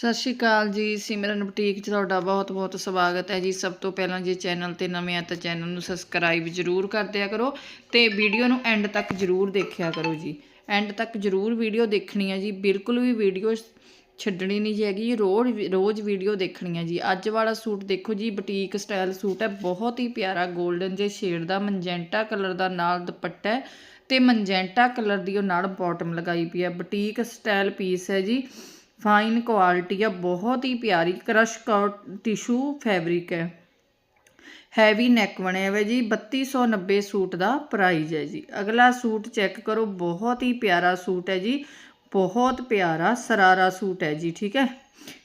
ਸਤਿ ਸ਼੍ਰੀ ਅਕਾਲ ਜੀ, ਸਿਮਰਨ ਬੁਟੀਕ 'ਚ ਤੁਹਾਡਾ ਬਹੁਤ-ਬਹੁਤ ਸਵਾਗਤ ਹੈ ਜੀ। ਸਭ ਤੋਂ ਪਹਿਲਾਂ ਜੇ ਚੈਨਲ ਤੇ ਨਵੇਂ ਆ ਤਾਂ ਚੈਨਲ ਨੂੰ ਸਬਸਕ੍ਰਾਈਬ ਜ਼ਰੂਰ ਕਰ ਦਿਆ ਕਰੋ ਤੇ ਵੀਡੀਓ ਨੂੰ ਐਂਡ ਤੱਕ ਜ਼ਰੂਰ ਦੇਖਿਆ ਕਰੋ ਜੀ। ਐਂਡ ਤੱਕ ਜ਼ਰੂਰ ਵੀਡੀਓ ਦੇਖਣੀ ਹੈ ਜੀ। ਬਿਲਕੁਲ ਵੀ ਵੀਡੀਓ ਛੱਡਣੀ ਨਹੀਂ ਜੀ ਹੈਗੀ। ਰੋਜ਼ ਰੋਜ਼ ਵੀਡੀਓ ਦੇਖਣੀ ਹੈ ਜੀ। ਅੱਜ ਵਾਲਾ ਸੂਟ ਦੇਖੋ ਜੀ, ਬੁਟੀਕ ਸਟਾਈਲ ਸੂਟ ਹੈ। ਬਹੁਤ ਹੀ ਪਿਆਰਾ 골ਡਨ ਜੇ ਸ਼ੇਡ ਦਾ ਮਨਜੈਂਟਾ ਕਲਰ ਦਾ ਨਾਲ ਦੁਪੱਟਾ ਹੈ ਤੇ ਮੰਜੈਂਟਾ ਕਲਰ ਦੀ ਉਹ ਨਾਲ ਬਾਟਮ ਲਗਾਈ ਪਈ ਹੈ। ਬੁਟੀਕ ਸਟਾਈਲ ਪੀਸ ਹੈ ਜੀ। ਫਾਈਨ ਕੁਆਲਿਟੀ ਆ, ਬਹੁਤ ਹੀ ਪਿਆਰੀ ਕ੍ਰਸ਼ ਟਿਸ਼ੂ ਫੈਬਰਿਕ ਹੈ। ਹੈਵੀ ਨੈਕ ਬਣਿਆ ਹੋਇਆ ਜੀ 3290 ਸੂਟ ਦਾ ਪ੍ਰਾਈਜ਼ ਹੈ ਜੀ। ਅਗਲਾ ਸੂਟ ਚੈੱਕ ਕਰੋ, ਬਹੁਤ ਹੀ ਪਿਆਰਾ ਸੂਟ ਹੈ ਜੀ। ਬਹੁਤ ਪਿਆਰਾ ਸਰਾਰਾ ਸੂਟ ਹੈ ਜੀ, ਠੀਕ ਹੈ?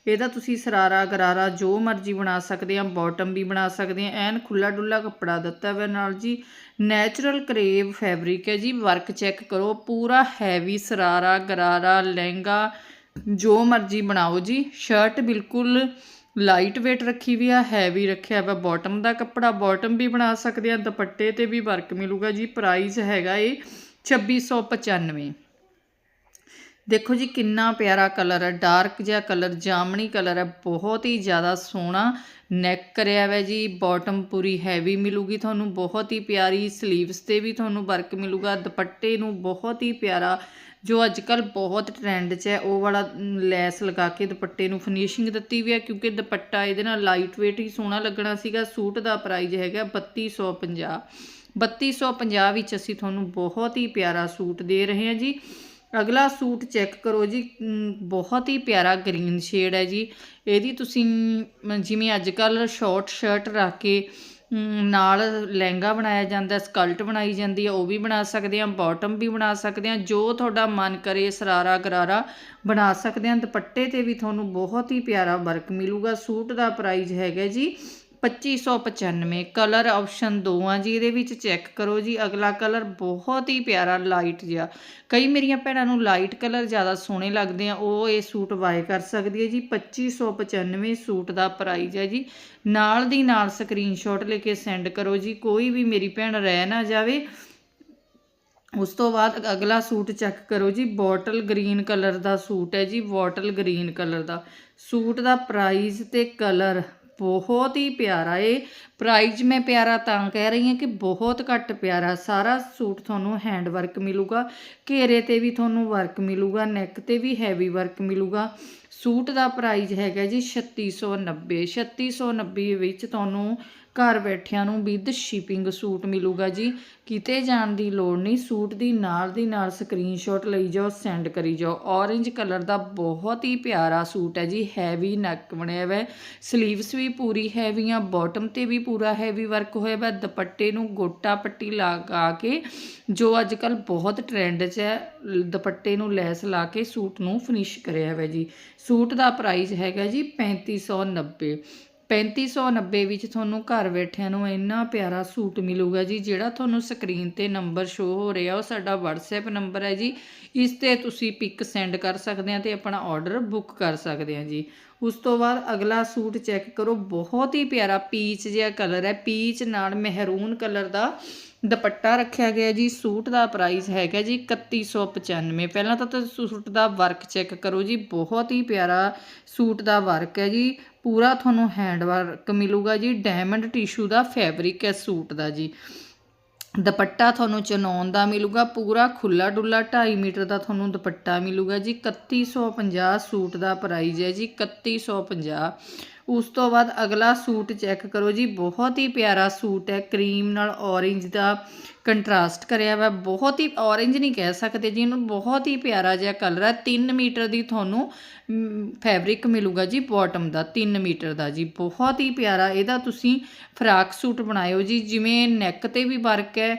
ਇਹਦਾ ਤੁਸੀਂ ਸਰਾਰਾ, ਗਰਾਰਾ ਜੋ ਮਰਜ਼ੀ ਬਣਾ ਸਕਦੇ ਆ ਬਾਟਮ ਵੀ ਬਣਾ ਸਕਦੇ ਆ। ਐਨ ਖੁੱਲਾ ਡੁੱਲਾ ਕੱਪੜਾ ਦਿੱਤਾ ਹੋਇਆ ਨਾਲ ਜੀ। ਨੈਚੁਰਲ ਕਰੇਵ ਫੈਬਰਿਕ ਹੈ ਜੀ। ਵਰਕ ਚੈੱਕ ਕਰੋ, ਪੂਰਾ ਹੈਵੀ ਸਰਾਰਾ, ਗਰਾਰਾ, ਲਹਿੰਗਾ ਜੋ ਮਰਜ਼ੀ ਬਣਾਓ ਜੀ ਸ਼ਰਟ ਬਿਲਕੁਲ ਲਾਈਟ weight ਰੱਖੀ ਵੀ ਆ ਹੈਵੀ ਰੱਖਿਆ ਵਾ ਬਾਟਮ ਦਾ ਕੱਪੜਾ ਬਾਟਮ ਵੀ ਬਣਾ ਸਕਦੇ ਆ, ਦੁਪੱਟੇ ਤੇ ਵੀ ਵਰਕ ਮਿਲੂਗਾ ਜੀ ਪ੍ਰਾਈਸ ਹੈਗਾ ਇਹ 2695 ਦੇਖੋ ਜੀ, ਕਿੰਨਾ ਪਿਆਰਾ ਕਲਰ ਹੈ, ਡਾਰਕ ਜਿਹਾ ਕਲਰ, ਜਾਮਣੀ ਕਲਰ ਹੈ, ਬਹੁਤ ਹੀ ਜ਼ਿਆਦਾ ਸੋਹਣਾ ਨੈਕ ਕਰਿਆ ਹੋਇਆ ਜੀ ਬਾਟਮ ਪੂਰੀ ਹੈਵੀ ਮਿਲੂਗੀ ਤੁਹਾਨੂੰ, ਬਹੁਤ ਹੀ ਪਿਆਰੀ 슬ੀਵਸ ਤੇ ਵੀ ਤੁਹਾਨੂੰ ਵਰਕ ਮਿਲੂਗਾ, ਦੁਪੱਟੇ ਨੂੰ ਬਹੁਤ ਹੀ ਪਿਆਰਾ, ਜੋ ਅੱਜ ਕੱਲ ਬਹੁਤ ਟ੍ਰੈਂਡ 'ਚ ਹੈ, ਉਹ ਵਾਲਾ ਲੈਸ ਲਗਾ ਕੇ ਦੁਪੱਟੇ ਨੂੰ ਫਿਨਿਸ਼ਿੰਗ ਦਿੱਤੀ ਵੀ ਹੈ, ਕਿਉਂਕਿ ਦੁਪੱਟਾ ਇਹਦੇ ਨਾਲ ਲਾਈਟ weight ਹੀ ਸੋਹਣਾ ਲੱਗਣਾ ਸੀਗਾ, ਸੂਟ ਦਾ ਪ੍ਰਾਈਸ ਹੈਗਾ 3250 3250 ਵਿੱਚ ਅਸੀਂ ਤੁਹਾਨੂੰ ਬਹੁਤ ਹੀ ਪਿਆਰਾ ਸੂਟ ਦੇ ਰਹੇ ਹਾਂ ਜੀ। ਅਗਲਾ ਸੂਟ ਚੈੱਕ ਕਰੋ ਜੀ। ਬਹੁਤ ਹੀ ਪਿਆਰਾ ਗ੍ਰੀਨ ਸ਼ੇਡ ਹੈ ਜੀ। ਇਹਦੀ ਤੁਸੀਂ ਜਿਵੇਂ ਅੱਜ ਕੱਲ ਸ਼ਾਰਟ ਸ਼ਰਟ ਰੱਖ ਕੇ ਨਾਲ ਲਹਿੰਗਾ ਬਣਾਇਆ ਜਾਂਦਾ, ਸਕਲਟ ਬਣਾਈ ਜਾਂਦੀ ਹੈ, ਉਹ ਵੀ ਬਣਾ ਸਕਦੇ ਆ ਬਾਟਮ ਵੀ ਬਣਾ ਸਕਦੇ ਆ ਜੋ ਤੁਹਾਡਾ ਮਨ ਕਰੇ, ਸਰਾਰਾ ਗਰਾਰਾ ਬਣਾ ਸਕਦੇ ਆ ਦੁਪੱਟੇ ਤੇ ਵੀ ਤੁਹਾਨੂੰ ਬਹੁਤ ਹੀ ਪਿਆਰਾ ਵਰਕ ਮਿਲੂਗਾ। ਸੂਟ ਦਾ ਪ੍ਰਾਈਸ ਹੈਗਾ ਜੀ 2595 ਕਲਰ ਆਪਸ਼ਨ ਦੋ ਆ ਜੀ, ਇਹਦੇ ਵਿੱਚ ਚੈੱਕ ਕਰੋ ਜੀ, ਅਗਲਾ ਕਲਰ ਬਹੁਤ ਹੀ ਪਿਆਰਾ ਲਾਈਟ ਜਿਹਾ। ਕਈ ਮੇਰੀਆਂ ਭੈਣਾਂ ਨੂੰ ਲਾਈਟ ਕਲਰ ਜ਼ਿਆਦਾ ਸੋਹਣੇ ਲੱਗਦੇ ਆ, ਉਹ ਇਹ ਸੂਟ ਬਾਏ ਕਰ ਸਕਦੀ ਹੈ ਜੀ। 2595 ਸੂਟ ਦਾ ਪ੍ਰਾਈਜ਼ ਹੈ ਜੀ। ਨਾਲ ਦੀ ਨਾਲ ਸਕਰੀਨਸ਼ਾਟ ਲੈ ਕੇ ਸੈਂਡ ਕਰੋ ਜੀ, ਕੋਈ ਵੀ ਮੇਰੀ ਭੈਣ ਰਹਿ ਨਾ ਜਾਵੇ। ਉਸ ਤੋਂ ਬਾਅਦ ਅਗਲਾ ਸੂਟ ਚੈੱਕ ਕਰੋ ਜੀ, ਬੋਟਲ ਗ੍ਰੀਨ ਕਲਰ ਦਾ ਸੂਟ ਹੈ ਜੀ, ਬੋਟਲ ਗ੍ਰੀਨ ਕਲਰ ਦਾ। ਸੂਟ ਦਾ ਪ੍ਰਾਈਸ ਤੇ ਕਲਰ ਬਹੁਤ ਹੀ ਪਿਆਰਾ ਏ। ਪ੍ਰਾਈਜ਼ ਮੈਂ ਪਿਆਰਾ ਤਾਂ ਕਹਿ ਰਹੀ ਹਾਂ ਕਿ ਬਹੁਤ ਘੱਟ ਪਿਆਰਾ। ਸਾਰਾ ਸੂਟ ਤੁਹਾਨੂੰ ਹੈਂਡ ਵਰਕ ਮਿਲੂਗਾ। ਘੇਰੇ ਤੇ ਵੀ ਤੁਹਾਨੂੰ ਵਰਕ ਮਿਲੂਗਾ। ਨੈਕ ਤੇ ਵੀ ਹੈਵੀ ਵਰਕ ਮਿਲੂਗਾ। ਸੂਟ ਦਾ ਪ੍ਰਾਈਜ਼ ਹੈਗਾ ਜੀ 3690 3690 ਵਿੱਚ ਤੁਹਾਨੂੰ ਘਰ ਬੈਠਿਆਂ ਨੂੰ ਵਿਦ ਸ਼ਿਪਿੰਗ ਸੂਟ ਮਿਲੂਗਾ ਜੀ। ਕਿਤੇ ਜਾਣ ਦੀ ਲੋੜ ਨਹੀਂ, ਸੂਟ ਦੀ ਨਾਲ ਦੀ ਨਾਲ ਸਕਰੀਨਸ਼ਾਟ ਲਈ ਜਾਓ ਸੈਂਡ ਕਰੀ ਜਾਓ। ਔਰੇਂਜ ਕਲਰ ਦਾ ਬਹੁਤ ਹੀ ਪਿਆਰਾ ਸੂਟ ਹੈ ਜੀ ਹੈਵੀ ਨੈਕ ਬਣਿਆ ਹੋਇਆ ਸਲੀਵਸ ਵੀ ਪੂਰੀ ਹੈਵੀ ਆ ਬਾਟਮ ਤੇ ਵੀ ਪੂਰਾ ਹੈਵੀ ਵਰਕ ਹੋਇਆ ਹੋਇਆ ਦੁਪੱਟੇ ਨੂੰ ਗੋਟਾ ਪੱਟੀ ਲਗਾ ਕੇ, ਜੋ ਅੱਜ ਕੱਲ ਬਹੁਤ ਟ੍ਰੈਂਡ 'ਚ ਹੈ, ਦੁਪੱਟੇ ਨੂੰ ਲੈਸ ਲਾ ਕੇ ਸੂਟ ਨੂੰ ਫਿਨਿਸ਼ ਕਰਿਆ ਹੋਇਆ ਜੀ। ਸੂਟ ਦਾ ਪ੍ਰਾਈਸ ਹੈਗਾ ਜੀ 3590 3590 ਵਿੱਚ ਤੁਹਾਨੂੰ ਘਰ ਬੈਠਿਆਂ ਨੂੰ ਇੰਨਾ ਪਿਆਰਾ ਸੂਟ ਮਿਲੂਗਾ ਜੀ, ਜਿਹੜਾ ਤੁਹਾਨੂੰ ਸਕਰੀਨ ਤੇ ਨੰਬਰ ਸ਼ੋ ਹੋ ਰਿਹਾ, ਉਹ ਸਾਡਾ WhatsApp ਨੰਬਰ ਹੈ ਜੀ। ਇਸ ਤੇ ਤੁਸੀਂ ਪਿਕ ਸੈਂਡ ਕਰ ਸਕਦੇ ਆ ਤੇ ਆਪਣਾ ਆਰਡਰ ਬੁੱਕ ਕਰ ਸਕਦੇ ਆ ਜੀ। ਉਸ ਤੋਂ ਬਾਅਦ ਅਗਲਾ ਸੂਟ ਚੈੱਕ ਕਰੋ, ਬਹੁਤ ਹੀ ਪਿਆਰਾ ਪੀਚ ਜਿਹਾ ਕਲਰ ਹੈ। ਪੀਚ ਨਾਲ ਮਹਿਰੂਨ ਕਲਰ ਦਾ ਦੁਪੱਟਾ ਰੱਖਿਆ ਗਿਆ ਜੀ। ਸੂਟ ਦਾ ਪ੍ਰਾਈਸ ਹੈਗਾ ਜੀ 3195 ਪਹਿਲਾਂ ਤਾਂ ਤੁਸੀਂ ਸੂਟ ਦਾ ਵਰਕ ਚੈੱਕ ਕਰੋ ਜੀ, ਬਹੁਤ ਹੀ ਪਿਆਰਾ ਸੂਟ ਦਾ ਵਰਕ ਹੈ ਜੀ। ਪੂਰਾ ਤੁਹਾਨੂੰ ਹੈਂਡ ਵਰਕ ਮਿਲੂਗਾ ਜੀ ਡਾਇਮੰਡ ਟਿਸ਼ੂ ਦਾ ਫੈਬਰਿਕ ਹੈ ਸੂਟ ਦਾ ਜੀ। ਦੁਪੱਟਾ ਤੁਹਾਨੂੰ ਚਨੌਨ ਦਾ ਮਿਲੂਗਾ, ਪੂਰਾ ਖੁੱਲਾ ਡੁੱਲਾ 2.5 ਮੀਟਰ ਦਾ ਤੁਹਾਨੂੰ ਦੁਪੱਟਾ ਮਿਲੂਗਾ ਜੀ। 3150 ਸੂਟ ਦਾ ਪ੍ਰਾਈਸ ਹੈ ਜੀ 3150 ਉਸ ਤੋਂ ਬਾਅਦ ਅਗਲਾ ਸੂਟ ਚੈੱਕ ਕਰੋ ਜੀ। ਬਹੁਤ ਹੀ ਪਿਆਰਾ ਸੂਟ ਹੈ। ਕਰੀਮ ਨਾਲ ਔਰੇਂਜ ਦਾ ਕੰਟਰਾਸਟ ਕਰਿਆ ਵਾ ਬਹੁਤ ਹੀ ਔਰੇਂਜ ਨਹੀਂ ਕਹਿ ਸਕਦੇ ਜੀ। ਇਹਨੂੰ ਬਹੁਤ ਹੀ ਪਿਆਰਾ ਜਿਹਾ ਕਲਰ ਹੈ। 3 ਮੀਟਰ ਦੀ ਤੁਹਾਨੂੰ ਫੈਬਰਿਕ ਮਿਲੂਗਾ ਜੀ ਬਾਟਮ ਦਾ। 3 ਮੀਟਰ ਦਾ ਜੀ। ਬਹੁਤ ਹੀ ਪਿਆਰਾ ਇਹਦਾ ਤੁਸੀਂ ਫਰਾਕ ਸੂਟ ਬਣਾਇਓ ਜੀ। ਜਿਵੇਂ ਨੈਕ ਤੇ ਵੀ ਵਰਕ ਹੈ।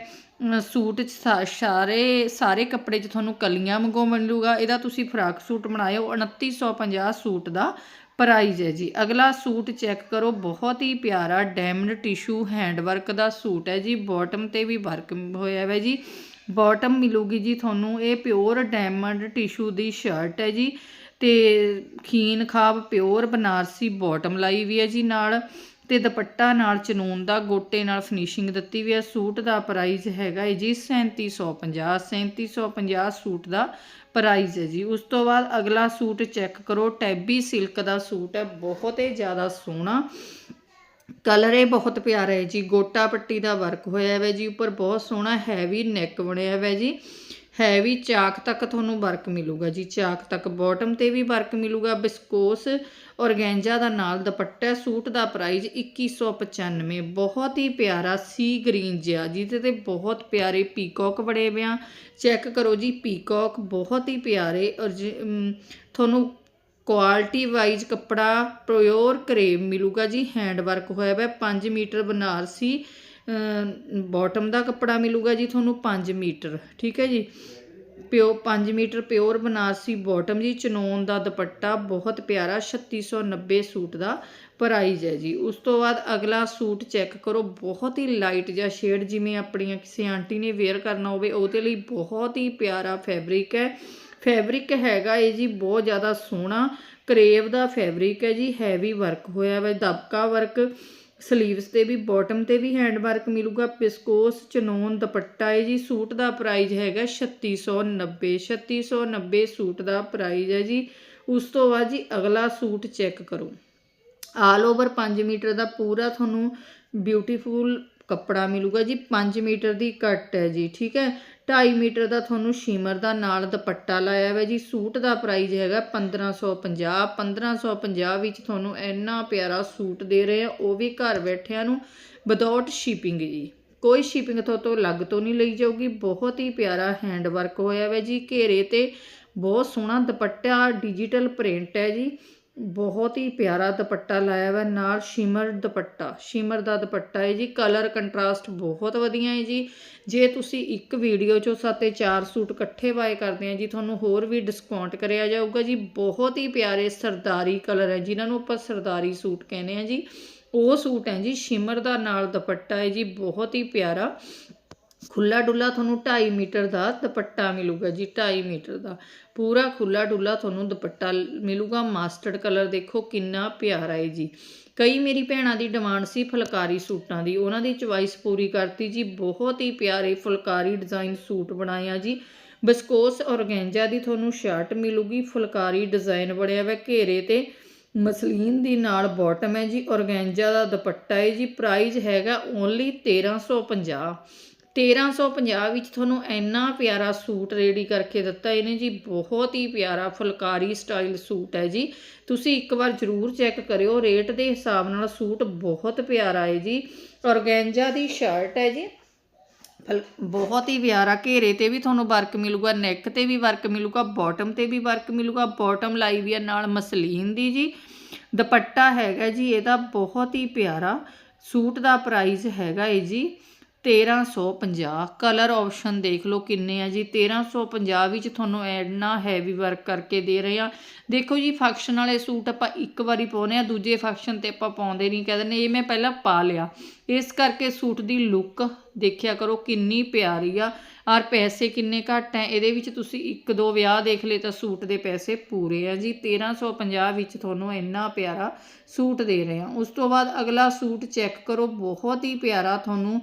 ਸੂਟ ਚ ਸਾਰੇ ਸਾਰੇ ਕੱਪੜੇ 'ਚ ਤੁਹਾਨੂੰ ਕਲੀਆਂ ਵਾਂਗੂ ਮਿਲੂਗਾ। ਇਹਦਾ ਤੁਸੀਂ ਫਰਾਕ ਸੂਟ ਬਣਾਇਓ। 2950 ਸੂਟ ਦਾ ਪ੍ਰਾਈਜ਼ ਹੈ ਜੀ। ਅਗਲਾ ਸੂਟ ਚੈੱਕ ਕਰੋ। ਬਹੁਤ ਹੀ ਪਿਆਰਾ ਡਾਇਮੰਡ ਟਿਸ਼ੂ ਹੈਂਡ ਵਰਕ ਦਾ ਸੂਟ ਹੈ ਜੀ। ਬਾਟਮ ਤੇ ਵੀ ਵਰਕ ਹੋਇਆ ਹੈ ਜੀ। ਬਾਟਮ ਮਿਲੂਗੀ ਜੀ ਤੁਹਾਨੂੰ। ਇਹ ਪਿਓਰ ਡਾਇਮੰਡ ਟਿਸ਼ੂ ਦੀ ਸ਼ਰਟ ਹੈ ਜੀ। ਤੇ ਖੀਨ ਖਾਬ ਪਿਓਰ ਬਨਾਰਸੀ ਬਾਟਮ ਲਾਈ ਵੀ ਹੈ ਜੀ ਨਾਲ। ਤੇ ਦੁਪੱਟਾ ਨਾਲ ਚਨੂਨ ਦਾ ਗੋਟੇ ਨਾਲ ਫਿਨਿਸ਼ਿੰਗ ਦਿੱਤੀ ਵੀ ਹੈ। ਸੂਟ ਦਾ ਪ੍ਰਾਈਸ ਹੈਗਾ ਹੈ ਜੀ 3750 3750 ਸੂਟ ਦਾ ਪ੍ਰਾਈਜ਼ ਹੈ ਜੀ। ਉਸ ਤੋਂ ਬਾਅਦ ਅਗਲਾ ਸੂਟ ਚੈੱਕ ਕਰੋ। ਟੈਬੀ ਸਿਲਕ ਦਾ ਸੂਟ ਹੈ। ਬਹੁਤ ਹੀ ਜ਼ਿਆਦਾ ਸੋਹਣਾ। ਕਲਰ ਇਹ ਬਹੁਤ ਪਿਆਰਾ ਹੈ ਜੀ। ਗੋਟਾ ਪੱਟੀ ਦਾ ਵਰਕ ਹੋਇਆ ਹੈ ਜੀ। ਉੱਪਰ ਬਹੁਤ ਸੋਹਣਾ ਹੈਵੀ ਨੈਕ ਬਣਿਆ ਹੋਇਆ ਹੈ ਵੀ ਚਾਕ ਤੱਕ ਤੁਹਾਨੂੰ ਵਰਕ ਮਿਲੂਗਾ ਜੀ, ਚਾਕ ਤੱਕ ਬਾਟਮ ਤੇ ਵੀ ਵਰਕ ਮਿਲੂਗਾ, ਬਿਸਕੋਸ ਔਰਗੈਂਜਾ ਦਾ ਨਾਲ ਦੁਪੱਟਾ, ਸੂਟ ਦਾ ਪ੍ਰਾਈਸ 2195 ਬਹੁਤ ਹੀ ਪਿਆਰਾ ਸੀ ਗ੍ਰੀਨ ਜਿਹਾ, ਜਿਹਦੇ ਤੇ ਬਹੁਤ ਪਿਆਰੇ ਪੀਕੌਕ ਬੜੇ ਹੋਏ ਚੈੱਕ ਕਰੋ ਜੀ ਪੀਕੌਕ ਬਹੁਤ ਹੀ ਪਿਆਰੇ ਔਰ ਤੁਹਾਨੂੰ ਕੁਆਲਿਟੀ ਵਾਈਜ਼ ਕੱਪੜਾ ਪਿਓਰ ਕਰੇਵ ਮਿਲੂਗਾ ਜੀ ਹੈਂਡ ਵਰਕ ਹੋਇਆ ਹੋਇਆ 5 ਮੀਟਰ ਬਨਾਰਸੀ ਬਾਟਮ ਦਾ ਕੱਪੜਾ ਮਿਲੂਗਾ ਜੀ ਤੁਹਾਨੂੰ 5 ਮੀਟਰ, ਠੀਕ ਹੈ ਜੀ? ਪਿਓ 5 ਮੀਟਰ ਪਿਓਰ ਬਨਾਰਸੀ ਬਾਟਮ ਜੀ, ਚਨੋਨ ਦਾ ਦੁਪੱਟਾ, ਬਹੁਤ ਪਿਆਰਾ 3690 ਸੂਟ ਦਾ ਪ੍ਰਾਈਜ਼ ਹੈ ਜੀ। ਉਸ ਤੋਂ ਬਾਅਦ ਅਗਲਾ ਸੂਟ ਚੈੱਕ ਕਰੋ, ਬਹੁਤ ਹੀ ਲਾਈਟ ਜਿਹਾ ਸ਼ੇਡ ਜਿਵੇਂ ਆਪਣੀਆਂ ਕਿਸੇ ਆਂਟੀ ਨੇ ਵੇਅਰ ਕਰਨਾ ਹੋਵੇ, ਉਹਦੇ ਲਈ ਬਹੁਤ ਹੀ ਪਿਆਰਾ ਫੈਬਰਿਕ ਹੈ। ਫੈਬਰਿਕ ਹੈਗਾ ਇਹ ਜੀ, ਬਹੁਤ ਜ਼ਿਆਦਾ ਸੋਹਣਾ, ਕਰੇਵ ਦਾ ਫੈਬਰਿਕ ਹੈ ਜੀ ਹੈਵੀ ਵਰਕ ਹੋਇਆ ਵਾ, ਦਬਕਾ ਵਰਕ ਸਲੀਵਸ ਤੇ ਵੀ, ਬਾਟਮ ਤੇ ਵੀ ਹੈਂਡ ਵਰਕ ਮਿਲੂਗਾ, ਪਿਸਕੋਸ, ਚਨੋਨ, ਦੁਪੱਟਾ ਹੈ ਜੀ ਸੂਟ ਦਾ ਪ੍ਰਾਈਸ ਹੈਗਾ 3690 3690 ਸੂਟ ਦਾ ਪ੍ਰਾਈਸ ਹੈ ਜੀ। ਉਸ ਤੋਂ ਬਾਅਦ ਜੀ ਅਗਲਾ ਸੂਟ ਚੈੱਕ ਕਰੋ। ਆਲ ਓਵਰ 5 ਮੀਟਰ ਦਾ ਪੂਰਾ ਤੁਹਾਨੂੰ ਬਿਊਟੀਫੁਲ ਕੱਪੜਾ ਮਿਲੂਗਾ ਜੀ 5 ਮੀਟਰ ਦੀ ਕੱਟ ਹੈ ਜੀ, ਠੀਕ ਹੈ? 2.5 ਮੀਟਰ ਦਾ ਤੁਹਾਨੂੰ ਸ਼ੀਮਰ ਦਾ ਨਾਲ ਦੁਪੱਟਾ ਲਾਇਆ ਹੋਇਆ ਜੀ। ਸੂਟ ਦਾ ਪ੍ਰਾਈਸ ਹੈਗਾ 1550 1550 ਵਿੱਚ ਤੁਹਾਨੂੰ ਇੰਨਾ ਪਿਆਰਾ ਸੂਟ ਦੇ ਰਹੇ ਆ, ਉਹ ਵੀ ਘਰ ਬੈਠਿਆਂ ਨੂੰ ਵਿਦਆਊਟ ਸ਼ਿਪਿੰਗ ਜੀ। ਕੋਈ ਸ਼ਿਪਿੰਗ ਤੋਂ ਤੋਂ ਲੱਗ ਤੋਂ ਨਹੀਂ ਲਈ ਜਾਊਗੀ, ਬਹੁਤ ਹੀ ਪਿਆਰਾ ਹੈਂਡ ਵਰਕ ਹੋਇਆ ਹੋਇਆ ਜੀ। ਘੇਰੇ ਤੇ ਬਹੁਤ ਸੋਹਣਾ ਦੁਪੱਟਾ ਡਿਜੀਟਲ ਪ੍ਰਿੰਟ ਹੈ ਜੀ। ਬਹੁਤ ਹੀ ਪਿਆਰਾ ਦੁਪੱਟਾ ਲਾਇਆ ਵਾ, ਨਾਲ ਸ਼ਿਮਰ ਦੁਪੱਟਾ, ਸ਼ਿਮਰ ਦਾ ਦੁਪੱਟਾ ਹੈ ਜੀ ਕਲਰ ਕੰਟਰਾਸਟ ਬਹੁਤ ਵਧੀਆ ਹੈ ਜੀ। ਜੇ ਤੁਸੀਂ ਇੱਕ ਵੀਡੀਓ ਚੋਂ ਸਾਤੇ ਚਾਰ ਸੂਟ ਇਕੱਠੇ ਬਾਏ ਕਰਦੇ ਆ ਜੀ, ਤੁਹਾਨੂੰ ਹੋਰ ਵੀ ਡਿਸਕਾਊਂਟ ਕਰਿਆ ਜਾਊਗਾ ਜੀ। ਬਹੁਤ ਹੀ ਪਿਆਰੇ ਸਰਦਾਰੀ ਕਲਰ ਹੈ, ਜਿਨ੍ਹਾਂ ਨੂੰ ਆਪਾਂ ਸਰਦਾਰੀ ਸੂਟ ਕਹਿੰਦੇ ਆ ਜੀ। ਉਹ ਸੂਟ ਹੈ ਜੀ, ਸ਼ਿਮਰ ਦਾ ਨਾਲ ਦੁਪੱਟਾ ਹੈ ਜੀ, ਬਹੁਤ ਹੀ ਪਿਆਰਾ। ਖੁੱਲਾ ਡੁੱਲਾ ਤੁਹਾਨੂੰ 2.5 ਮੀਟਰ ਦਾ ਦੁਪੱਟਾ ਮਿਲੂਗਾ ਜੀ 2.5 ਮੀਟਰ ਦਾ। ਪੂਰਾ ਖੁੱਲਾ ਡੁੱਲਾ ਤੁਹਾਨੂੰ ਦੁਪੱਟਾ ਲ- ਮਿਲੂਗਾ। ਮਾਸਟਰਡ ਕਲਰ ਦੇਖੋ ਕਿੰਨਾ ਪਿਆਰਾ ਹੈ ਜੀ। ਕਈ ਮੇਰੀ ਭੈਣਾਂ ਦੀ ਡਿਮਾਂਡ ਸੀ ਫੁਲਕਾਰੀ ਸੂਟਾਂ ਦੀ। ਉਹਨਾਂ ਦੀ ਚੁਆਇਸ ਪੂਰੀ ਕਰਤੀ ਜੀ। ਬਹੁਤ ਹੀ ਪਿਆਰੇ ਫੁਲਕਾਰੀ ਡਿਜ਼ਾਈਨ ਸੂਟ ਬਣਾਇਆ ਜੀ। ਬਸਕੋਸ ਔਰਗੈਂਜਾ ਦੀ ਤੁਹਾਨੂੰ ਸ਼ਰਟ ਮਿਲੂਗੀ। ਫੁਲਕਾਰੀ ਡਿਜ਼ਾਈਨ ਬਣਿਆ ਹੋਇਆ ਘੇਰੇ ਤੇ। ਮਸਲੀਨ ਦੀ ਨਾਲ ਬਾਟਮ ਹੈ ਜੀ। ਔਰਗੈਂਜਾ ਦਾ ਦੁਪੱਟਾ ਹੈ ਜੀ। ਪ੍ਰਾਈਸ ਹੈਗਾ ਓਨਲੀ 1350 1350 ਵਿੱਚ ਤੁਹਾਨੂੰ ਇੰਨਾ ਪਿਆਰਾ ਸੂਟ ਰੈਡੀ ਕਰਕੇ ਦਿੱਤਾ ਇਹਨੇ ਜੀ, ਬਹੁਤ ਹੀ ਪਿਆਰਾ ਫੁਲਕਾਰੀ ਸਟਾਈਲ ਸੂਟ ਹੈ ਜੀ। ਤੁਸੀਂ ਇੱਕ ਵਾਰ ਜ਼ਰੂਰ ਚੈੱਕ ਕਰਿਓ, ਰੇਟ ਦੇ ਹਿਸਾਬ ਨਾਲ ਸੂਟ ਬਹੁਤ ਪਿਆਰਾ ਹੈ ਜੀ। ਔਰਗੈਂਜਾ ਦੀ ਸ਼ਰਟ ਹੈ ਜੀ। ਫਲ- ਬਹੁਤ ਹੀ ਪਿਆਰਾ, ਘੇਰੇ ਤੇ ਵੀ ਤੁਹਾਨੂੰ ਵਰਕ ਮਿਲੂਗਾ, ਨੈਕ ਤੇ ਵੀ ਵਰਕ ਮਿਲੂਗਾ, ਬਾਟਮ ਤੇ ਵੀ ਵਰਕ ਮਿਲੂਗਾ, ਬਾਟਮ ਲਾਈ ਵੀ ਹੈ ਨਾਲ ਮਸਲੀਨ ਦੀ ਜੀ। ਦੁਪੱਟਾ ਹੈਗਾ ਜੀ, ਇਹਦਾ ਬਹੁਤ ਹੀ ਪਿਆਰਾ ਸੂਟ ਦਾ ਪ੍ਰਾਈਸ ਹੈਗਾ ਇਹ ਜੀ। 1350 ਕਲਰ ਆਪਸ਼ਨ ਦੇਖ ਲਓ ਕਿੰਨੇ ਆ ਜੀ। 1350 ਵਿੱਚ ਤੁਹਾਨੂੰ ਐਡਨਾ ਹੈਵੀ ਵਰਕ ਕਰਕੇ ਦੇ ਰਹੇ ਆ। ਦੇਖੋ ਜੀ ਫੰਕਸ਼ਨ ਵਾਲੇ ਸੂਟ ਆਪਾਂ ਇੱਕ ਵਾਰੀ ਪਾਉਨੇ ਆ, ਦੂਜੇ ਫੰਕਸ਼ਨ ਤੇ ਆਪਾਂ ਪਾਉਂਦੇ ਨਹੀਂ। ਕਹਿੰਦੇ ਨੇ ਇਹ ਮੈਂ ਪਹਿਲਾਂ ਪਾ ਲਿਆ। ਇਸ ਕਰਕੇ ਸੂਟ ਦੀ ਲੁੱਕ ਦੇਖਿਆ ਕਰੋ ਕਿੰਨੀ ਪਿਆਰੀ ਆ। ਔਰ ਪੈਸੇ ਕਿੰਨੇ ਘੱਟ ਹੈ ਇਹਦੇ ਵਿੱਚ ਤੁਸੀਂ ਇੱਕ ਦੋ ਵਿਆਹ ਦੇਖ ਲਏ ਤਾਂ ਸੂਟ ਦੇ ਪੈਸੇ ਪੂਰੇ ਆ ਜੀ। 1350 ਵਿੱਚ ਤੁਹਾਨੂੰ ਇੰਨਾ ਪਿਆਰਾ ਸੂਟ ਦੇ ਰਹੇ ਆ। ਉਸ ਤੋਂ ਬਾਅਦ ਅਗਲਾ ਸੂਟ ਚੈੱਕ ਕਰੋ। ਬਹੁਤ ਹੀ ਪਿਆਰਾ ਤੁਹਾਨੂੰ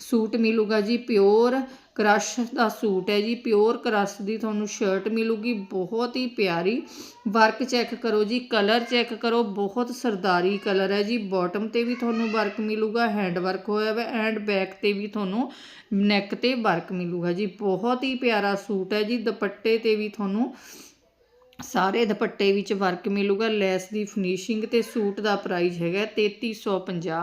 ਸੂਟ ਮਿਲੂਗਾ ਜੀ, ਪਿਓਰ ਕਰਸ਼ ਦਾ ਸੂਟ ਹੈ ਜੀ, ਪਿਓਰ ਕਰਸ਼ ਦੀ ਤੁਹਾਨੂੰ ਸ਼ਰਟ ਮਿਲੂਗੀ, ਬਹੁਤ ਹੀ ਪਿਆਰੀ। ਵਰਕ ਚੈੱਕ ਕਰੋ ਜੀ ਕਲਰ ਚੈੱਕ ਕਰੋ, ਬਹੁਤ ਸਰਦਾਰੀ ਕਲਰ ਹੈ ਜੀ। ਬਾਟਮ ਤੇ ਵੀ ਤੁਹਾਨੂੰ ਵਰਕ ਮਿਲੂਗਾ ਹੈਂਡ ਵਰਕ ਹੋਇਆ ਹੋਇਆ ਐਂਡ ਬੈਕ ਤੇ ਵੀ ਤੁਹਾਨੂੰ ਨੈਕ ਤੇ ਵਰਕ ਮਿਲੂਗਾ ਜੀ। ਬਹੁਤ ਹੀ ਪਿਆਰਾ ਸੂਟ ਹੈ ਜੀ, ਦੁਪੱਟੇ ਤੇ ਵੀ ਤੁਹਾਨੂੰ ਸਾਰੇ ਦੁਪੱਟੇ ਵਿੱਚ ਵਰਕ ਮਿਲੂਗਾ। ਲੈਸ ਦੀ ਫਿਨਿਸ਼ਿੰਗ ਤੇ ਸੂਟ ਦਾ ਪ੍ਰਾਈਸ ਹੈਗਾ 3350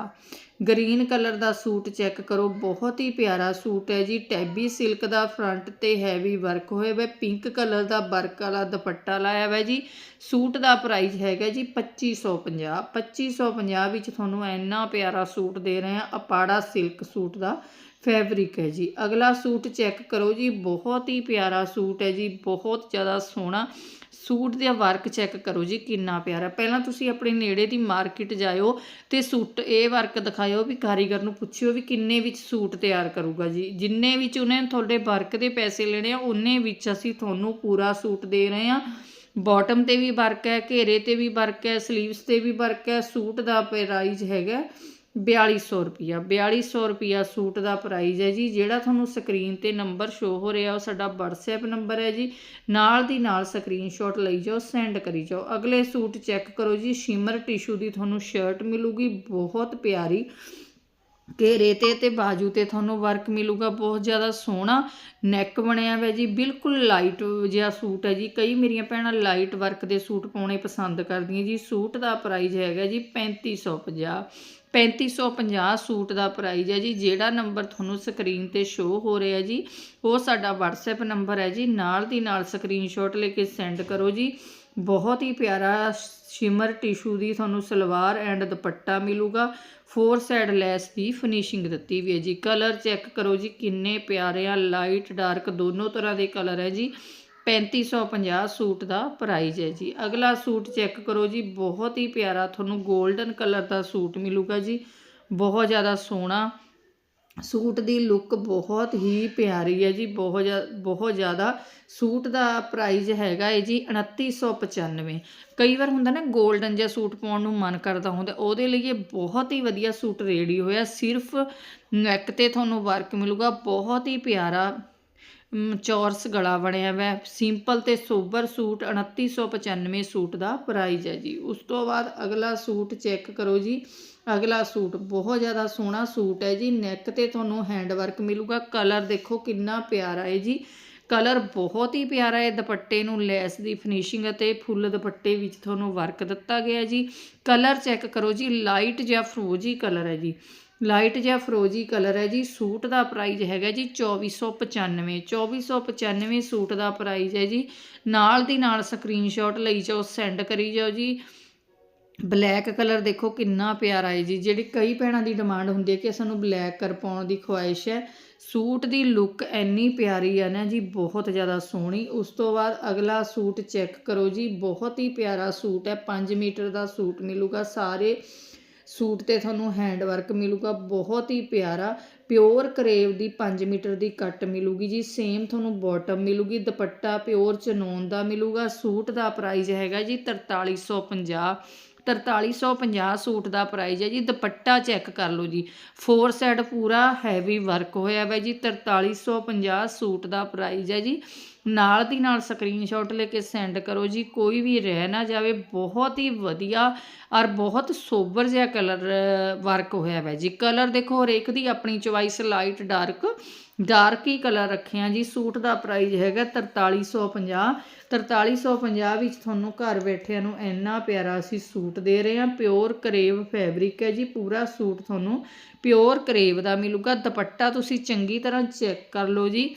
ਗ੍ਰੀਨ ਕਲਰ ਦਾ ਸੂਟ ਚੈੱਕ ਕਰੋ। ਬਹੁਤ ਹੀ ਪਿਆਰਾ ਸੂਟ ਹੈ ਜੀ। ਟੈਬੀ ਸਿਲਕ ਦਾ ਫਰੰਟ ਤੇ ਹੈਵੀ ਵਰਕ ਹੋਇਆ ਹੋਇਆ। ਪਿੰਕ ਕਲਰ ਦਾ ਵਰਕ ਵਾਲਾ ਦੁਪੱਟਾ ਲਾਇਆ ਹੋਇਆ ਜੀ। ਸੂਟ ਦਾ ਪ੍ਰਾਈਸ ਹੈਗਾ ਜੀ 2550 2550 ਵਿੱਚ ਤੁਹਾਨੂੰ ਇੰਨਾ ਪਿਆਰਾ ਸੂਟ ਦੇ ਰਹੇ ਆ ਅਪਾੜਾ ਸਿਲਕ ਸੂਟ ਦਾ। ਫੈਬਰਿਕ ਹੈ ਜੀ। ਅਗਲਾ ਸੂਟ ਚੈੱਕ ਕਰੋ ਜੀ। ਬਹੁਤ ਹੀ ਪਿਆਰਾ ਸੂਟ ਹੈ ਜੀ। ਬਹੁਤ ਜ਼ਿਆਦਾ ਸੋਹਣਾ ਸੂਟ ਦਾ ਵਰਕ ਚੈੱਕ ਕਰੋ ਜੀ। ਕਿੰਨਾ ਪਿਆਰਾ। ਪਹਿਲਾਂ ਤੁਸੀਂ ਆਪਣੇ ਨੇੜੇ ਦੀ ਮਾਰਕੀਟ ਜਾਇਓ ਤੇ ਸੂਟ, ਇਹ ਵਰਕ ਦਿਖਾਇਓ ਵੀ ਕਾਰੀਗਰ ਨੂੰ ਪੁੱਛਿਓ ਵੀ ਕਿੰਨੇ ਵਿੱਚ ਸੂਟ ਤਿਆਰ ਕਰੂਗਾ ਜੀ। ਜਿੰਨੇ ਵਿੱਚ ਉਹਨੇ ਤੁਹਾਡੇ ਵਰਕ ਦੇ ਪੈਸੇ ਲੈਣੇ ਆ, ਉਹਨੇ ਵਿੱਚ ਅਸੀਂ ਤੁਹਾਨੂੰ ਪੂਰਾ ਸੂਟ ਦੇ ਰਹੇ ਆ। ਬਾਟਮ ਤੇ ਵੀ ਵਰਕ ਹੈ, ਘੇਰੇ ਤੇ ਵੀ ਵਰਕ ਹੈ, ਸਲੀਵਸ ਤੇ ਵੀ ਵਰਕ ਹੈ। ਸੂਟ ਦਾ ਪ੍ਰਾਈਸ ਹੈਗਾ। 4200 ਰੁਪਿਆ 4200 ਰੁਪਿਆ ਸੂਟ ਦਾ ਪ੍ਰਾਈਸ ਹੈ ਜੀ, ਜਿਹੜਾ ਤੁਹਾਨੂੰ ਸਕਰੀਨ ਤੇ ਨੰਬਰ ਸ਼ੋ ਹੋ ਰਿਹਾ, ਉਹ ਸਾਡਾ WhatsApp ਨੰਬਰ ਹੈ ਜੀ। ਨਾਲ ਦੀ ਨਾਲ ਸਕਰੀਨਸ਼ਾਟ ਲਈ ਜਾਓ ਸੈਂਡ ਕਰੀ ਜਾਓ। ਅਗਲੇ ਸੂਟ ਚੈੱਕ ਕਰੋ ਜੀ ਸ਼ਿਮਰ ਟਿਸ਼ੂ ਦੀ ਤੁਹਾਨੂੰ ਸ਼ਰਟ ਮਿਲੂਗੀ, ਬਹੁਤ ਪਿਆਰੀ। ਘੇਰੇ ਤੇ ਤੇ ਬਾਜੂ ਤੇ ਤੁਹਾਨੂੰ ਵਰਕ ਮਿਲੂਗਾ, ਬਹੁਤ ਜ਼ਿਆਦਾ ਸੋਹਣਾ ਨੈਕ ਬਣਿਆ ਹੋਇਆ ਜੀ, ਬਿਲਕੁਲ ਲਾਈਟ ਜਿਹਾ ਸੂਟ ਹੈ ਜੀ। ਕਈ ਮੇਰੀਆਂ ਭੈਣਾਂ ਲਾਈਟ ਵਰਕ ਦੇ ਸੂਟ ਪਾਉਣੇ ਪਸੰਦ ਕਰਦੀਆਂ ਜੀ। ਸੂਟ ਦਾ ਪ੍ਰਾਈਸ ਹੈਗਾ ਜੀ 3550 3550 ਸੂਟ ਦਾ ਪ੍ਰਾਈਸ ਹੈ ਜੀ, ਜਿਹੜਾ ਨੰਬਰ ਤੁਹਾਨੂੰ ਸਕਰੀਨ ਤੇ ਸ਼ੋ ਹੋ ਰਿਹਾ ਜੀ, ਉਹ ਸਾਡਾ WhatsApp ਨੰਬਰ ਹੈ ਜੀ। ਨਾਲ ਦੀ ਨਾਲ ਸਕਰੀਨਸ਼ਾਟ ਲੈ ਕੇ ਸੈਂਡ ਕਰੋ ਜੀ। ਬਹੁਤ ਹੀ ਪਿਆਰਾ ਸ਼ਿਮਰ ਟਿਸ਼ੂ ਦੀ ਤੁਹਾਨੂੰ ਸਲਵਾਰ ਐਂਡ ਦੁਪੱਟਾ ਮਿਲੂਗਾ। ਫੋਰ ਸਾਈਡ ਲੈਸ ਦੀ ਫਿਨਿਸ਼ਿੰਗ ਦਿੱਤੀ ਵੀ ਹੈ ਜੀ। ਕਲਰ ਚੈੱਕ ਕਰੋ ਜੀ, ਕਿੰਨੇ ਪਿਆਰੇ ਆ ਲਾਈਟ ਡਾਰਕ ਦੋਨੋਂ ਤਰ੍ਹਾਂ ਦੇ ਕਲਰ ਹੈ ਜੀ। 3550 ਸੂਟ ਦਾ ਪ੍ਰਾਈਜ਼ ਹੈ ਜੀ। ਅਗਲਾ ਸੂਟ ਚੈੱਕ ਕਰੋ ਜੀ, ਬਹੁਤ ਹੀ ਪਿਆਰਾ ਤੁਹਾਨੂੰ 골ਡਨ ਕਲਰ ਦਾ ਸੂਟ ਮਿਲੂਗਾ ਜੀ। ਬਹੁਤ ਜ਼ਿਆਦਾ ਸੋਹਣਾ ਸੂਟ ਦੀ ਲੁੱਕ ਬਹੁਤ ਹੀ ਪਿਆਰੀ ਹੈ ਜੀ, ਬਹੁਤ ਜ਼ਿਆ- ਬਹੁਤ ਜ਼ਿਆਦਾ ਸੂਟ ਦਾ ਪ੍ਰਾਈਜ਼ ਹੈਗਾ ਹੈ ਜੀ 2995 ਕਈ ਵਾਰ ਹੁੰਦਾ ਨਾ 골ਡਨ ਜਿਹਾ ਸੂਟ ਪਾਉਣ ਨੂੰ ਮਨ ਕਰਦਾ ਹੁੰਦਾ, ਉਹਦੇ ਲਈ ਇਹ ਬਹੁਤ ਹੀ ਵਧੀਆ ਸੂਟ ਰੇਡੀ ਹੋਇਆ, ਸਿਰਫ ਨੈਕ ਤੇ ਤੁਹਾਨੂੰ ਵਰਕ ਮਿਲੂਗਾ, ਬਹੁਤ ਹੀ ਪਿਆਰਾ ਚੌਰਸ ਗਲਾ ਬਣਿਆ ਵੈ। ਸਿੰਪਲ ਤੇ ਸੋਬਰ ਸੂਟ 2995 ਸੂਟ ਦਾ ਪ੍ਰਾਈਜ਼ ਹੈ ਜੀ। ਉਸ ਤੋਂ ਬਾਅਦ ਅਗਲਾ ਸੂਟ ਚੈੱਕ ਕਰੋ ਜੀ। ਅਗਲਾ ਸੂਟ ਬਹੁਤ ਜ਼ਿਆਦਾ ਸੋਹਣਾ ਸੂਟ ਹੈ ਜੀ। ਨੈਕ ਤੇ ਤੁਹਾਨੂੰ ਹੈਂਡ ਵਰਕ ਮਿਲੂਗਾ। ਕਲਰ ਦੇਖੋ ਕਿੰਨਾ ਪਿਆਰਾ ਹੈ ਜੀ। ਕਲਰ ਬਹੁਤ ਹੀ ਪਿਆਰਾ ਹੈ। ਦੁਪੱਟੇ ਨੂੰ ਲੈਸ ਦੀ ਫਿਨਿਸ਼ਿੰਗ ਅਤੇ ਫੁੱਲ ਦੁਪੱਟੇ ਵਿੱਚ ਤੁਹਾਨੂੰ ਵਰਕ ਦਿੱਤਾ ਗਿਆ ਜੀ। ਕਲਰ ਚੈੱਕ ਕਰੋ ਜੀ। ਲਾਈਟ ਜਾਂ ਫਰੋਜੀ ਕਲਰ ਹੈ ਜੀ। ਲਾਈਟ ਜਿਹਾ ਫਰੋਜੀ ਕਲਰ ਹੈ ਜੀ, ਸੂਟ ਦਾ ਪ੍ਰਾਈਸ ਹੈਗਾ ਜੀ 2495 2495 ਸੂਟ ਦਾ ਪ੍ਰਾਈਸ ਹੈ ਜੀ। ਨਾਲ ਦੀ ਨਾਲ ਸਕਰੀਨਸ਼ਾਟ ਲਈ ਜਾਓ, ਸੈਂਡ ਕਰੀ ਜਾਓ ਜੀ। ਬਲੈਕ ਕਲਰ ਦੇਖੋ ਕਿੰਨਾ ਪਿਆਰਾ ਹੈ ਜੀ, ਜਿਹੜੀ ਕਈ ਭੈਣਾਂ ਦੀ ਡਿਮਾਂਡ ਹੁੰਦੀ ਹੈ ਕਿ ਸਾਨੂੰ ਬਲੈਕ ਕਰ ਪਾਉਣ ਦੀ ਖੁਆਇਸ਼ ਹੈ। ਸੂਟ ਦੀ ਲੁੱਕ ਇੰਨੀ ਪਿਆਰੀ ਆ ਨਾ ਜੀ, ਬਹੁਤ ਜ਼ਿਆਦਾ ਸੋਹਣੀ। ਉਸ ਤੋਂ ਬਾਅਦ ਅਗਲਾ ਸੂਟ ਚੈੱਕ ਕਰੋ ਜੀ, ਬਹੁਤ ਹੀ ਪਿਆਰਾ ਸੂਟ ਹੈ 5 ਮੀਟਰ ਦਾ ਸੂਟ ਮਿਲੂਗਾ ਸਾਰੇ ਸੂਟ ਤੇ ਤੁਹਾਨੂੰ ਹੈਂਡ ਵਰਕ ਮਿਲੂਗਾ, ਬਹੁਤ ਹੀ ਪਿਆਰਾ ਪਿਓਰ ਕਰੇਵ ਦੀ 5 ਮੀਟਰ ਦੀ ਕੱਟ ਮਿਲੂਗੀ ਜੀ ਸੇਮ ਤੁਹਾਨੂੰ ਬਾਟਮ ਮਿਲੂਗੀ, ਦੁਪੱਟਾ ਪਿਓਰ ਚਨੋਨ ਦਾ ਮਿਲੂਗਾ, ਸੂਟ ਦਾ ਪ੍ਰਾਈਸ ਹੈਗਾ ਜੀ 4350 4350 ਸੂਟ ਦਾ ਪ੍ਰਾਈਸ ਹੈ ਜੀ, ਦੁਪੱਟਾ ਚੈੱਕ ਕਰ ਲਓ ਜੀ ਫੋਰ ਸਾਈਡ ਪੂਰਾ ਹੈਵੀ ਵਰਕ ਹੋਇਆ ਹੋਇਆ ਜੀ 4350 ਸੂਟ ਦਾ ਪ੍ਰਾਈਸ ਹੈ ਜੀ ਨਾਲ ਦੀ ਨਾਲ ਸਕਰੀਨਸ਼ਾਟ ਲੈ ਕੇ ਸੈਂਡ ਕਰੋ ਜੀ, ਕੋਈ ਵੀ ਰਹਿ ਨਾ ਜਾਵੇ, ਬਹੁਤ ਹੀ ਵਧੀਆ ਔਰ ਬਹੁਤ ਸੋਬਰ ਜਿਹਾ ਕਲਰ ਵਰਕ ਹੋਇਆ ਹੋਇਆ ਜੀ। ਕਲਰ ਦੇਖੋ, ਹਰੇਕ ਦੀ ਆਪਣੀ ਚੁਆਇਸ ਲਾਈਟ ਡਾਰਕ ਡਾਰਕ ਹੀ ਕਲਰ ਰੱਖਿਆ ਜੀ। ਸੂਟ ਦਾ ਪ੍ਰਾਈਸ ਹੈਗਾ 4350 4350 ਵਿੱਚ ਤੁਹਾਨੂੰ ਘਰ ਬੈਠਿਆਂ ਨੂੰ ਇੰਨਾ ਪਿਆਰਾ ਅਸੀਂ ਸੂਟ ਦੇ ਰਹੇ ਹਾਂ। ਪਿਓਰ ਕਰੇਵ ਫੈਬਰਿਕ ਹੈ ਜੀ, ਪੂਰਾ ਸੂਟ ਤੁਹਾਨੂੰ ਪਿਓਰ ਕਰੇਵ ਦਾ ਮਿਲੂਗਾ। ਦੁਪੱਟਾ ਤੁਸੀਂ ਚੰਗੀ ਤਰ੍ਹਾਂ ਚੈੱਕ ਕਰ ਲਓ ਜੀ।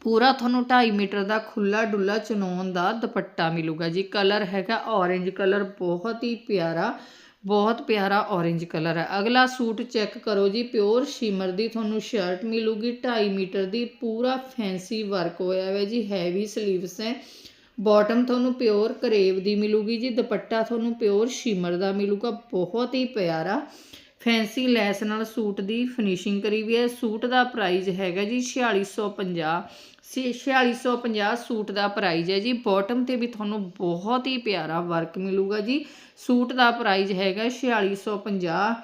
ਪੂਰਾ ਤੁਹਾਨੂੰ 2.5 ਮੀਟਰ ਦਾ ਖੁੱਲਾ ਡੁੱਲਾ ਚਨੋਨ ਦਾ ਦੁਪੱਟਾ ਮਿਲੂਗਾ ਜੀ। ਕਲਰ ਹੈਗਾ ਔਰੇਂਜ ਕਲਰ, ਬਹੁਤ ਹੀ ਪਿਆਰਾ, ਬਹੁਤ ਪਿਆਰਾ ਔਰੇਂਜ ਕਲਰ ਹੈ। ਅਗਲਾ ਸੂਟ ਚੈੱਕ ਕਰੋ ਜੀ, ਪਿਓਰ ਸ਼ਿਮਰ ਦੀ ਤੁਹਾਨੂੰ ਸ਼ਰਟ ਮਿਲੂਗੀ। 2.5 ਮੀਟਰ ਦੀ ਪੂਰਾ ਫੈਂਸੀ ਵਰਕ ਹੋਇਆ ਹੋਇਆ ਜੀ, ਹੈਵੀ ਸਲੀਵਸ ਹੈ। ਬਾਟਮ ਤੁਹਾਨੂੰ ਪਿਓਰ ਕਰੇਵ ਦੀ ਮਿਲੂਗੀ ਜੀ, ਦੁਪੱਟਾ ਤੁਹਾਨੂੰ ਪਿਓਰ ਸ਼ਿਮਰ ਦਾ ਮਿਲੂਗਾ, ਬਹੁਤ ਹੀ ਪਿਆਰਾ। ਫੈਂਸੀ ਲੈਸ ਨਾਲ ਸੂਟ ਦੀ ਫਿਨਿਸ਼ਿੰਗ ਕਰੀ ਵੀ ਹੈ। ਸੂਟ ਦਾ ਪ੍ਰਾਈਸ ਹੈਗਾ ਜੀ 4650 ਛੇ- 4650 ਸੂਟ ਦਾ ਪ੍ਰਾਈਸ ਹੈ ਜੀ। ਬਾਟਮ ਤੇ ਵੀ ਤੁਹਾਨੂੰ ਬਹੁਤ ਹੀ ਪਿਆਰਾ ਵਰਕ ਮਿਲੂਗਾ ਜੀ। ਸੂਟ ਦਾ ਪ੍ਰਾਈਸ ਹੈਗਾ 4650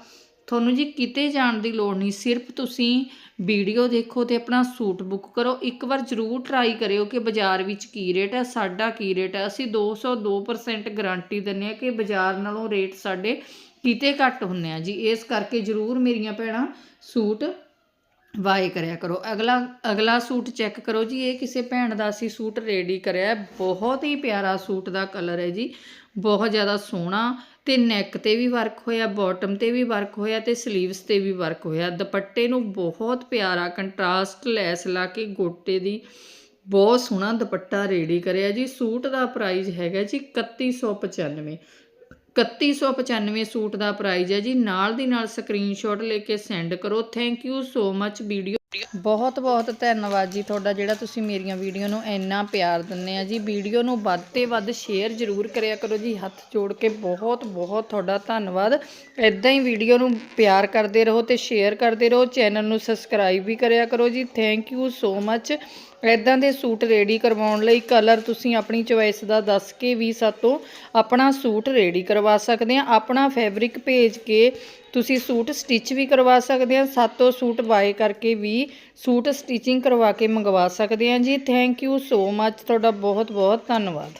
ਤੁਹਾਨੂੰ ਜੀ ਕਿਤੇ ਜਾਣ ਦੀ ਲੋੜ ਨਹੀਂ। ਸਿਰਫ ਤੁਸੀਂ ਵੀਡੀਓ ਦੇਖੋ ਤੇ ਆਪਣਾ ਸੂਟ ਬੁੱਕ ਕਰੋ। ਇੱਕ ਵਾਰ ਜ਼ਰੂਰ ਟਰਾਈ ਕਰਿਓ ਕਿ ਬਾਜ਼ਾਰ ਵਿੱਚ ਕੀ ਰੇਟ ਹੈ, ਸਾਡਾ ਕੀ ਰੇਟ ਹੈ। ਅਸੀਂ 202% ਗਾਰੰਟੀ ਦਿੰਨੇ ਆ ਕਿ ਬਾਜ਼ਾਰ ਨਾਲੋਂ ਰੇਟ ਸਾਡੇ ਕਿਤੇ ਘੱਟ ਹੁੰਨੇ ਆ ਜੀ। ਇਸ ਕਰਕੇ ਜ਼ਰੂਰ ਮੇਰੀਆਂ ਭੈਣਾਂ ਸੂਟ ਵਾਏ ਕਰਿਆ ਕਰੋ। ਅਗਲਾ ਅਗਲਾ ਸੂਟ ਚੈੱਕ ਕਰੋ ਜੀ। ਇਹ ਕਿਸੇ ਭੈਣ ਦਾ ਅਸੀਂ ਸੂਟ ਰੈਡੀ ਕਰਿਆ। ਬਹੁਤ ਹੀ ਪਿਆਰਾ ਸੂਟ ਦਾ ਕਲਰ ਹੈ ਜੀ। ਬਹੁਤ ਜ਼ਿਆਦਾ ਸੋਹਣਾ ਤੇ ਨੈਕ ਤੇ ਵੀ ਵਰਕ ਹੋਇਆ ਬਾਟਮ ਤੇ ਵੀ ਵਰਕ ਹੋਇਆ ਤੇ 슬ੀਵਸ ਤੇ ਵੀ ਵਰਕ ਹੋਇਆ। ਦੁਪੱਟੇ ਨੂੰ ਬਹੁਤ ਪਿਆਰਾ ਕੰਟਰਾਸਟ ਲੈਸ ਲਾ ਕੇ ਗੋਟੇ ਦੀ ਬਹੁਤ ਸੋਹਣਾ ਦੁਪੱਟਾ ਰੈਡੀ ਕਰਿਆ ਜੀ। ਸੂਟ ਦਾ ਪ੍ਰਾਈਸ ਹੈਗਾ ਜੀ 3195 3195 ਸੂਟ ਦਾ ਪ੍ਰਾਈਜ਼ ਹੈ ਜੀ। ਨਾਲ ਦੀ ਨਾਲ ਸਕਰੀਨਸ਼ਾਟ ਲੈ ਕੇ ਸੈਂਡ ਕਰੋ। Thank you so much video ਬਹੁਤ ਬਹੁਤ ਧੰਨਵਾਦ ਜੀ ਤੁਹਾਡਾ ਜਿਹੜਾ ਤੁਸੀਂ ਮੇਰੀਆਂ ਵੀਡੀਓ ਨੂੰ ਇੰਨਾ ਪਿਆਰ ਦਿੰਦੇ ਆ ਜੀ। ਵੀਡੀਓ ਨੂੰ ਵੱਧ ਤੇ ਵੱਧ ਸ਼ੇਅਰ ਜ਼ਰੂਰ ਕਰਿਆ ਕਰੋ ਜੀ। ਹੱਥ ਜੋੜ ਕੇ ਬਹੁਤ ਬਹੁਤ ਤੁਹਾਡਾ ਧੰਨਵਾਦ। ਇਦਾਂ ਹੀ ਵੀਡੀਓ ਨੂੰ ਪਿਆਰ ਕਰਦੇ ਰਹੋ ਤੇ ਸ਼ੇਅਰ ਕਰਦੇ ਰਹੋ। ਚੈਨਲ ਨੂੰ ਸਬਸਕ੍ਰਾਈਬ ਵੀ ਕਰਿਆ ਕਰੋ ਜੀ। ਥੈਂਕ ਯੂ ਸੋ ਮੱਚ ਇਦਾਂ ਦੇ ਸੂਟ ਰੈਡੀ ਕਰਵਾਉਣ ਲਈ ਕਲਰ ਤੁਸੀਂ ਆਪਣੀ ਚੋਇਸ ਦਾ ਦੱਸ ਕੇ ਵੀ ਸਾਤੋਂ ਆਪਣਾ ਸੂਟ ਰੈਡੀ ਕਰਵਾ ਸਕਦੇ ਆ। ਆਪਣਾ ਫੈਬਰਿਕ ਭੇਜ ਕੇ ਤੁਸੀਂ ਸੂਟ ਸਟਿਚ ਵੀ ਕਰਵਾ ਸਕਦੇ ਆ, ਸਾਤੋਂ ਸੂਟ ਬਾਏ ਕਰਕੇ ਵੀ ਸੂਟ ਸਟਿਚਿੰਗ ਕਰਵਾ ਕੇ ਮੰਗਵਾ ਸਕਦੇ ਆ ਜੀ। ਥੈਂਕ ਯੂ ਸੋ ਮੱਚ ਤੁਹਾਡਾ ਬਹੁਤ ਬਹੁਤ ਧੰਨਵਾਦ।